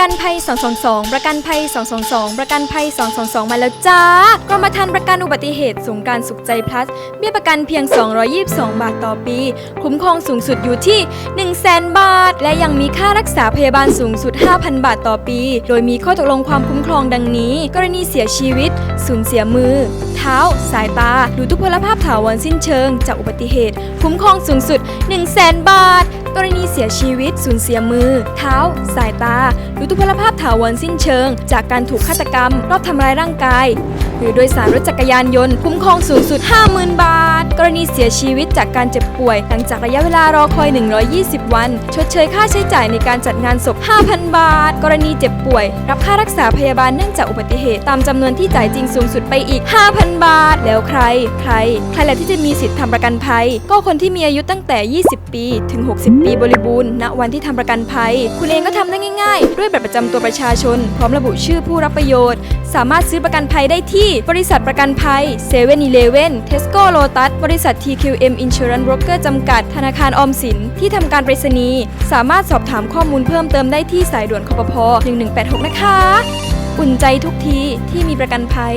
กันภัย 222 ประกันภัย 222 ประกันภัย 222 มาแล้วจ้ากรมธรรม์ประกันอุบัติเหตุสูงการสุขใจพลัสเบี้ยประกันเพียง 222 บาทต่อปี คุ้มครองสูงสุดอยู่ที่ 100,000บาท และยังมีค่ารักษาพยาบาลสูงสุด 5,000 บาทต่อปี โดยมีข้อตกลงความคุ้มครองดังนี้ กรณีเสียชีวิต สูญเสียมือ เท้า สายตา หรือทุพพลภาพถาวรสิ้นเชิง จากอุบัติเหตุ คุ้มครองสูงสุด 100,000บาท กรณีเสียชีวิต สูญเสียมือ เท้า สายตาหรือทุพพลภาพถาวรสิ้นเชิง จากการถูกฆาตกรรม รอบทำร้ายร่างกาย หรือโดยสารรถจักรยานยนต์คุ้มครองสูงสุด 50,000 บาท กรณีเสียชีวิตจากการเจ็บป่วย หลังจากระยะเวลารอคอย 120 วัน ชดเชยค่าใช้จ่ายในการจัดงานศพ 5,000 บาท กรณีเจ็บป่วย รับค่ารักษาพยาบาลเนื่องจากอุบัติเหตุตามจำนวนที่จ่ายจริงสูงสุดไปอีก 5,000 บาท แล้วใคร ใคร ใครแหละที่จะมีสิทธิ์ทำประกันภัย ก็คนที่มีอายุตั้งแต่ 20 ปี ถึง 60 ปีบริบูรณ์ณวันที่ทำประกันภัย คุณเองก็ทำได้ง่าย ๆ ด้วยบัตรประจำตัวประชาชน พร้อมระบุชื่อผู้รับประโยชน์สามารถซื้อประกันภัยได้ที่บริษัทประกันภัย7 e เ e ่ e อเทสโก้โลตัสบริษัท TQM Insurance Broker จำกัด ธนาคารออมสิน ที่ทำการไปรษณีย์สามารถสอบถามข้อมูลเพิ่มเติมได้ที่สายด่วนคปพ1186 นะคะ อุ่นใจทุกทีที่มีประกันภัย